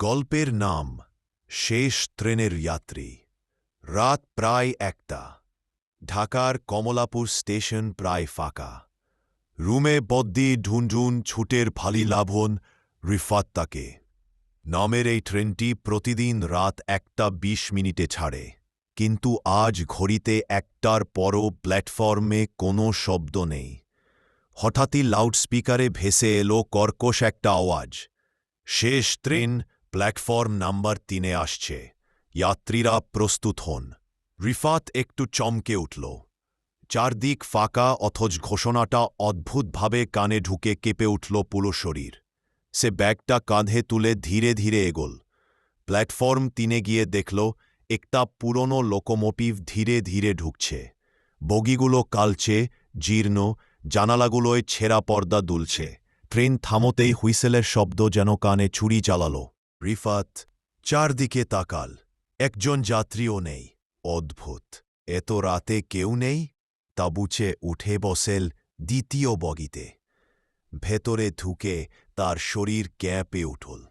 গল্পের নাম শেষ ট্রেনের যাত্রী। রাত প্রায় একটা। ঢাকার কমলাপুর স্টেশন প্রায় ফাঁকা। রুমে বদ্দি ঢুনঢুন, ছুটের ফালি লাভন রিফাত তাকে নামের এই ট্রেনটি প্রতিদিন রাত একটা বিশ মিনিটে ছাড়ে। কিন্তু আজ ঘড়িতে একটার পরও প্ল্যাটফর্মে কোনো শব্দ নেই। হঠাৎই লাউডস্পিকারে ভেসে এলো কর্কশ একটা আওয়াজ। শেষ ট্রেন প্ল্যাটফর্ম নাম্বার তিনে আসছে। যাত্রীরা প্রস্তুত হন। রিফাত একটু চমকে উঠল। চারদিক ফাঁকা, অথচ ঘোষণাটা অদ্ভুতভাবে কানে ঢুকে কেঁপে উঠল পুরো শরীর। সে ব্যাগটা কাঁধে তুলে ধীরে ধীরে এগোল। প্ল্যাটফর্ম তিনে গিয়ে দেখল, একটা পুরনো লোকোমোটিভ ধীরে ধীরে ঢুকছে। বগিগুলো কালচে, জীর্ণ, জানালাগুলোয় ছেঁড়া পর্দা দুলছে। ট্রেন থামতেই হুইসেলের শব্দ যেন কানে ছুরি চালালো। রিফাত, চারদিকে তাকাল। একজন যাত্রীও নেই। অদ্ভুত। এত রাতে কেউ নেই? তাবুচে উঠে বসেল দ্বিতীয় বগিতে। ভেতরে ঢুকে তার শরীর ক্যাঁপে উঠল।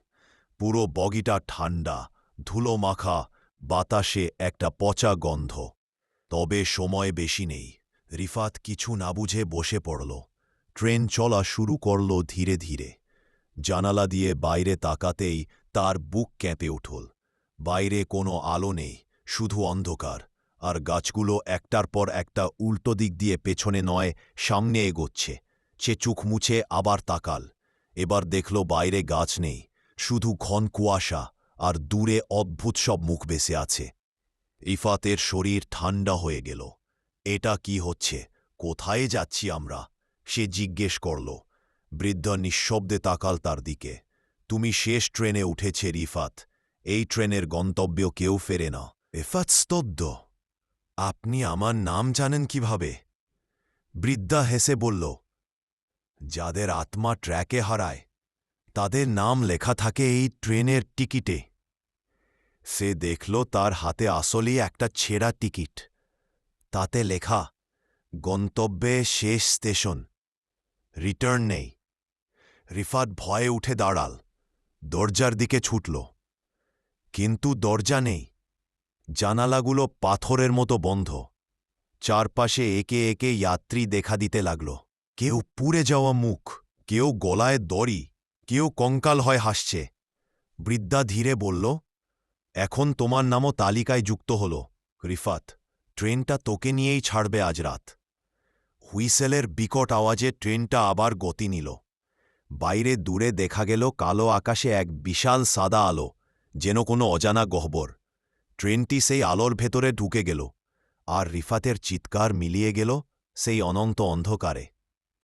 পুরো বগিটা ঠান্ডা ধুলো মাখা বাতাসে একটা পচা গন্ধ। তবে সময় বেশি নেই। রিফাত কিছু না বুঝে বসে পড়ল। ট্রেন চলা শুরু করল ধীরে ধীরে। জানালা দিয়ে বাইরে তাকাতেই তার বুক ক্যাঁপে উঠল। বাইরে কোনো আলো নেই, শুধু অন্ধকার, আর গাছগুলো একটার পর একটা উল্টো দিক দিয়ে পেছনে নয়, সামনে এগোচ্ছে। সে চোখ মুছে আবার তাকাল। এবার দেখল বাইরে গাছ নেই, শুধু ঘন কুয়াশা, আর দূরে অদ্ভুত সব মুখ বেসে আছে। ইফাতের শরীর ঠান্ডা হয়ে গেল। এটা কি হচ্ছে? কোথায় যাচ্ছি আমরা? সে জিজ্ঞেস করল। বৃদ্ধ নিঃশব্দে তাকাল তার দিকে। তুমি শেষ ট্রেনে উঠেছে রিফাত। এই ট্রেনের গন্তব্য কেউ ফেরে না। এফাত স্তব্ধ। আপনি আমার নাম জানেন কীভাবে? বৃদ্ধা হেসে বলল, যাদের আত্মা ট্র্যাকে হারায়, তাদের নাম লেখা থাকে এই ট্রেনের টিকিটে। সে দেখল তার হাতে আসলেই একটা ছেঁড়া টিকিট। তাতে লেখা, গন্তব্যে শেষ স্টেশন। রিটার্ন নেই। রিফাত ভয়ে উঠে দাঁড়াল। দরজার দিকে ছুটল। কিন্তু দরজা নেই। জানালাগুলো পাথরের মতো বন্ধ। চারপাশে একে একে যাত্রী দেখা দিতে লাগল। কেউ পুড়ে যাওয়া মুখ, কেউ গলায় দড়ি, কেউ কঙ্কাল হয় হাসছে। বৃদ্ধা ধীরে বলল, এখন তোমার নামও তালিকায় যুক্ত হল, রিফাত। ট্রেনটা তোকে নিয়েই ছাড়বে আজ রাত। হুইসেলের বিকট আওয়াজে ট্রেনটা আবার গতি নিল। বাইরে দূরে দেখা গেল কালো আকাশে এক বিশাল সাদা আলো, যেন কোনো অজানা গহ্বর। ট্রেনটি সেই আলোর ভেতরে ঢুকে গেল, আর রিফাতের চিৎকার মিলিয়ে গেল সেই অনন্ত অন্ধকারে।